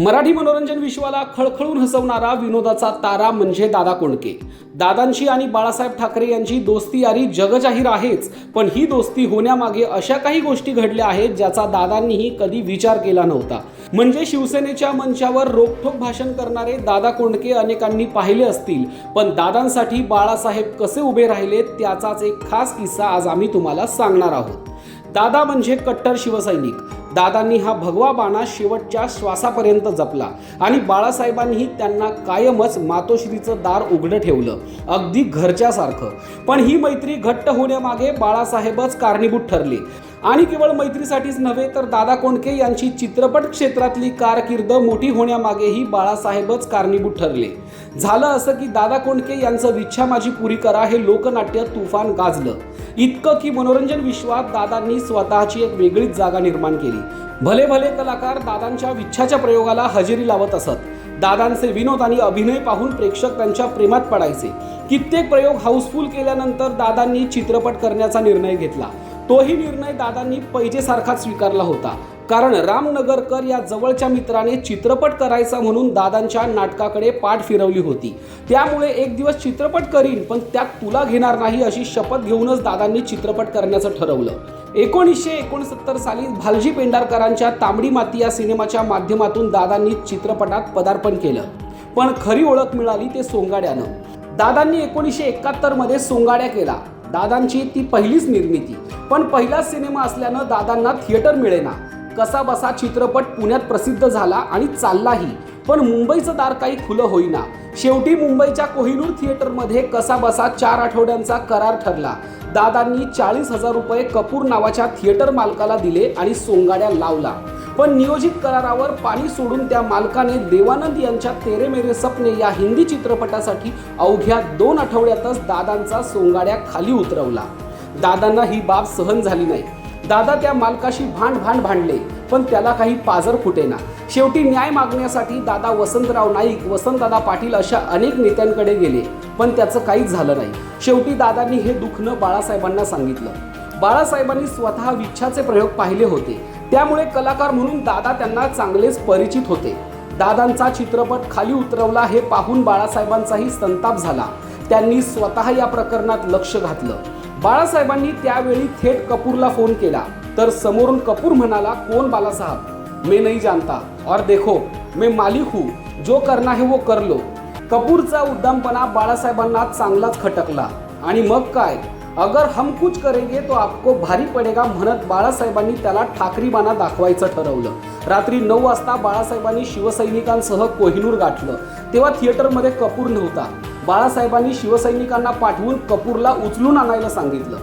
मराठी मनोरंजन विश्वाला खळखळून हसवणारा विनोदाचा तारा म्हणजे दादा कोंडके. दादांची आणि बाळासाहेब ठाकरे यांची दोस्ती यारी जगजाहीर आहेच पण ही दोस्ती होण्यामागे अशा काही गोष्टी घडल्या आहेत ज्याचा दादांनीही कधी विचार केला नव्हता. म्हणजे शिवसेनेच्या मंचावर रोखठोक भाषण करणारे दादा कोंडके अनेकांनी पाहिले असतील पण दादांसाठी बाळासाहेब कसे उभे राहिले त्याचाच एक खास किस्सा आज आम्ही तुम्हाला सांगणार आहोत. दादा म्हणजे कट्टर शिवसैनिक दादांनी हा भगवा बाणा शेवटच्या श्वासापर्यंत जपला आणि बाळासाहेबांनीही त्यांना कायमच मातोश्रीचं दार उघडं ठेवलं अगदी घरच्यासारखं. पण ही मैत्री घट्ट होण्यामागे बाळासाहेबच कारणीभूत ठरले. आणि केवळ मैत्रीसाठीच नव्हे तर दादा कोंडके यांची चित्रपट क्षेत्रातली कारकीर्द मोठी होण्यामागेही बाळासाहेबच कारणीभूत ठरले. झालं असं की दादा कोंडके यांचं विच्छा माझी पुरी करा हे लोकनाट्य तुफान गाजलं. इतकं की मनोरंजन विश्वात दादांनी स्वतःची एक वेगळीच जागा निर्माण केली. भले भले कलाकार दादांच्या विच्छाच्या प्रयोगाला हजेरी लावत असत. दादांचे विनोद आणि अभिनय पाहून प्रेक्षक त्यांच्या प्रेमात पडायचे. कित्येक प्रयोग हाऊसफुल केल्यानंतर दादांनी चित्रपट करण्याचा निर्णय घेतला. तोही निर्णय दादांनी पैजेसारखाच स्वीकारला होता. कारण रामनगरकर या जवळच्या मित्राने चित्रपट करायचा म्हणून दादांच्या नाटकाकडे पाठ फिरवली होती. त्यामुळे एक दिवस चित्रपट करीन पण त्यात तुला घेणार नाही अशी शपथ घेऊनच दादांनी चित्रपट करण्याचं ठरवलं. एकोणीसशे एकोणसत्तर साली भालजी पेंढारकरांच्या तांबडी माती या सिनेमाच्या माध्यमातून दादांनी चित्रपटात पदार्पण केलं. पण खरी ओळख मिळाली ते सोंगाड्यानं. दादांनी एकोणीसशे एकाहत्तरमध्ये सोंगाड्या केला. दादांची ती पहिलीच निर्मिती. पण पहिलाच सिनेमा असल्यानं दादांना थिएटर मिळेना. कसा बसा चित्रपट पुण्यात प्रसिद्ध झाला आणि चाललाही. पण मुंबईचं दार काही खुलं होईना. शेवटी मुंबईच्या कोहिनूर थिएटरमध्ये कसा बसा चार आठवड्यांचा करार ठरला. दादांनी चाळीस हजार रुपये कपूर नावाच्या थिएटर मालकाला दिले आणि सोंगाड्या लावला. पण नियोजित करारावर पाणी सोडून त्या मालकाने देवानंद यांच्या तेरे मेरे सपने या हिंदी चित्रपटासाठी अवघ्या दोन आठवड्यातच दादांचा सोंगाड्या खाली उतरवला. दादांना ही बाब सहन झाली नाही. दादा त्या मालकाशी भांड भांड भांडले पण त्याला काही पाजर फुटेना. शेवटी न्याय मागण्यासाठी दादा वसंतराव नाईक वसंतदादा पाटील अशा अनेक नेत्यांकडे गेले पण त्याचं काहीच झालं नाही. शेवटी दादांनी हे दुखणं बाळासाहेबांना सांगितलं. बाळासाहेबांनी स्वतः विच्छाचे प्रयोग पाहिले होते. त्यामुळे कलाकार म्हणून दादा त्यांना चांगलेच परिचित होते. दादांचा चित्रपट खाली उतरवला हे पाहून बाळासाहेबांचाही संताप झाला. त्यांनी स्वतः या प्रकरणात लक्ष घातलं. बाळासाहेबांनी त्यावेळी थेट कपूरला फोन केला. तर समोरून कपूर म्हणाला कोण बालासाहेब मे नाही जानता और देखो मे मालिक हूँ. जो करना है वो कर लो. कपूरचा उद्दामपणा बाळासाहेबांना चांगलाच खटकला. आणि मग काय? अगर हम कुछ करेंगे तो आपको भारी पडेगा म्हणत बाळासाहेबांनी त्याला ठाकरीबाणा दाखवायचं ठरवलं. रात्री नऊ वाजता बाळासाहेबांनी शिवसैनिकांसह कोहिनूर गाठलं. तेव्हा थिएटरमध्ये कपूर नव्हता. बाळासाहेबांनी शिवसैनिकांना पाठवून कपूरला उचलून आणायला सांगितलं.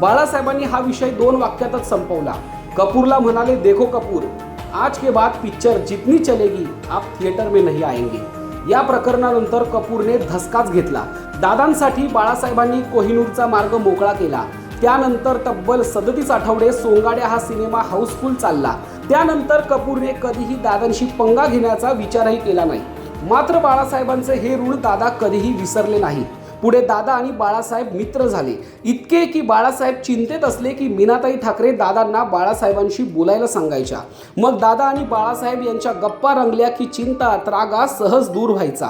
बाळासाहेबांनी हा विषय दोन वाक्यातच संपवला. कपूरला म्हणाले देखो कपूर आज के बाद पिक्चर जितनी चलेगी आप थिएटर में नहीं आएंगे. या प्रकरणानंतर कपूरने धसकाच घेतला. दादांसाठी बाळासाहेबांनी कोहिनूरचा मार्ग मोकळा केला. त्यानंतर तब्बल सदतीस आठवडे सोंगाड्या हा सिनेमा हाऊसफुल चालला. त्यानंतर कपूरने कधीही दादांशी पंगा घेण्याचा विचारही केला नाही. मात्र बाळासाहेबांचे हे ऋण दादा कधीही विसरले नाही पुढे दादा आणि बाळासाहेब मित्र झाले. इतके की बाळासाहेब चिंतेत असले की मीनाताई ठाकरे दादांना बाळासाहेबांशी बोलायला सांगायच्या. मग दादा आणि बाळासाहेब यांच्या गप्पा रंगल्या की चिंता त्रागा सहज दूर व्हायचा.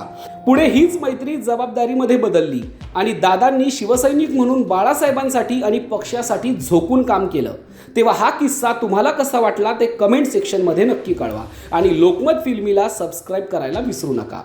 पुढे हीच मैत्री जबाबदारीमध्ये बदलली आणि दादांनी शिवसैनिक म्हणून बाळासाहेबांसाठी आणि पक्षासाठी झोकून काम केलं. तेव्हा हा किस्सा तुम्हाला कसा वाटला ते कमेंट सेक्शनमध्ये नक्की कळवा आणि लोकमत फिल्मीला सबस्क्राईब करायला विसरू नका.